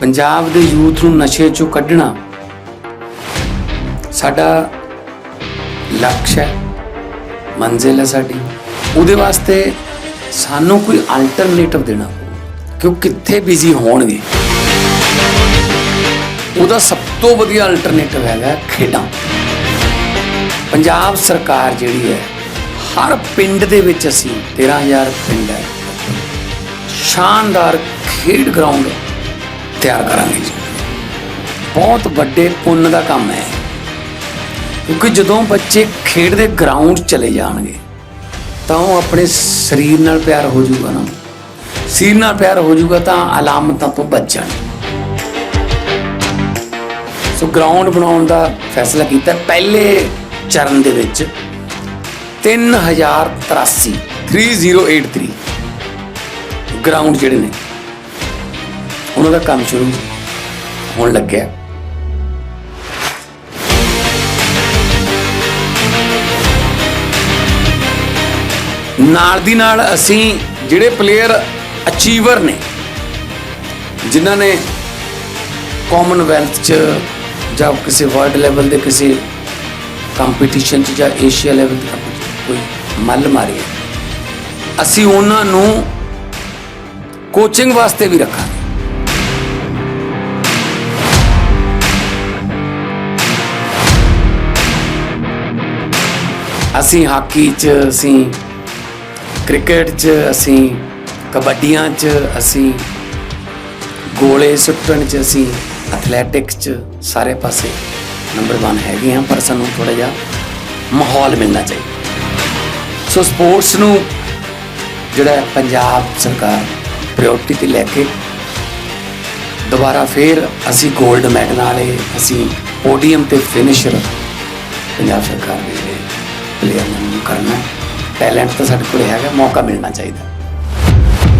ਪੰਜਾਬ ਦੇ ਯੂਥ ਨੂੰ ਨਸ਼ੇ ਚੋਂ ਕੱਢਣਾ ਸਾਡਾ ਲਕਸ਼ ਹੈ, ਮੰਜ਼ਿਲ ਹੈ ਸਾਡੀ। ਉਹਦੇ ਵਾਸਤੇ ਸਾਨੂੰ ਕੋਈ ਅਲਟਰਨੇਟਿਵ ਦੇਣਾ ਕਿ ਉਹ ਕਿੱਥੇ ਬਿਜ਼ੀ ਹੋਣਗੇ। ਉਹਦਾ ਸਭ ਤੋਂ ਵਧੀਆ ਅਲਟਰਨੇਟਿਵ ਹੈਗਾ ਖੇਡਾਂ। ਪੰਜਾਬ ਸਰਕਾਰ ਜਿਹੜੀ ਹੈ, ਹਰ ਪਿੰਡ ਦੇ ਵਿੱਚ ਅਸੀਂ 13000 ਪਿੰਡ ਹੈ। ਸ਼ਾਨਦਾਰ ਖੇਡ ਗਰਾਊਂਡ ਤਿਆਰ ਕਰਾਂਗੇ ਜੀ। ਬਹੁਤ ਵੱਡੇ ਪੁੰਨ ਦਾ ਕੰਮ ਹੈ। ਕਿਉਂਕਿ ਜਦੋਂ ਬੱਚੇ ਖੇਡਦੇ ਗਰਾਊਂਡ ਚਲੇ ਜਾਣਗੇ, ਤਾਂ ਉਹ ਆਪਣੇ ਸਰੀਰ ਨਾਲ ਪਿਆਰ ਹੋ ਜਾਊਗਾ ਨਾ। ਸਰੀਰ ਨਾਲ ਪਿਆਰ ਹੋ ਜਾਊਗਾ ਤਾਂ ਅਲਾਮਤਾਂ ਤੋਂ ਬਚ ਜਾਣਗੇ ਸੋ ਗਰਾਊਂਡ ਬਣਾਉਣ ਦਾ ਫੈਸਲਾ ਕੀਤਾ ਪਹਿਲੇ ਚਰਨ ਦੇ ਵਿੱਚ। 3083 3083 ਗਰਾਊਂਡ ਜਿਹੜੇ ਨੇ ਉਹਨਾਂ ਦਾ ਕੰਮ ਸ਼ੁਰੂ ਹੋਣ ਲੱਗਿਆ। ਨਾਲ ਦੀ ਨਾਲ ਅਸੀਂ ਜਿਹੜੇ ਪਲੇਅਰ ਅਚੀਵਰ ਨੇ, ਜਿਨ੍ਹਾਂ ਨੇ ਕਾਮਨਵੈਲਥ ਚ ਜਾਂ ਕਿਸੇ ਵਰਲਡ ਲੈਵਲ ਦੇ ਕਿਸੇ ਕੰਪੀਟੀਸ਼ਨ ਚ ਜਾਂ ਏਸ਼ੀਆ ਲੈਵਲ ਤੇ ਕੋਈ ਮੱਲ ਮਾਰੀ ਅਸੀਂ ਉਹਨਾਂ ਨੂੰ ਕੋਚਿੰਗ ਵਾਸਤੇ ਵੀ ਰੱਖਾਂਗੇ। ਅਸੀਂ ਹਾਕੀ 'ਚ, ਅਸੀਂ ਕ੍ਰਿਕਟ 'ਚ, ਅਸੀਂ ਕਬੱਡੀਆਂ 'ਚ, ਅਸੀਂ ਗੋਲੇ ਸੁੱਟਣ 'ਚ, ਅਸੀਂ ਐਥਲੈਟਿਕਸ 'ਚ ਸਾਰੇ ਪਾਸੇ ਨੰਬਰ 1 ਹੈਗੇ ਆ ਪਰ ਸਾਨੂੰ ਥੋੜਾ ਜਿਹਾ ਮਾਹੌਲ ਮਿਲਣਾ ਚਾਹੀਦਾ। ਸੋ ਸਪੋਰਟਸ ਨੂੰ ਜਿਹੜਾ ਪੰਜਾਬ ਸਰਕਾਰ ਪ੍ਰਾਇੋਰਟੀ ਤੇ ਲੈ ਕੇ ਦੁਬਾਰਾ ਫੇਰ ਅਸੀਂ 골ਡ ਮੈਡਲ ਵਾਲੇ, ਅਸੀਂ ਪੋਡੀਅਮ ਤੇ ਫਿਨਿਸ਼ਰ ਪੰਜਾਬ ਸਰਕਾਰ ਦੇ ਪਲੇਅਰ ਨੂੰ ਕਰਨਾ ਟੈਲੈਂਟ ਤਾਂ ਸਾਡੇ ਕੋਲ ਹੈਗਾ ਮੌਕਾ ਮਿਲਣਾ ਚਾਹੀਦਾ।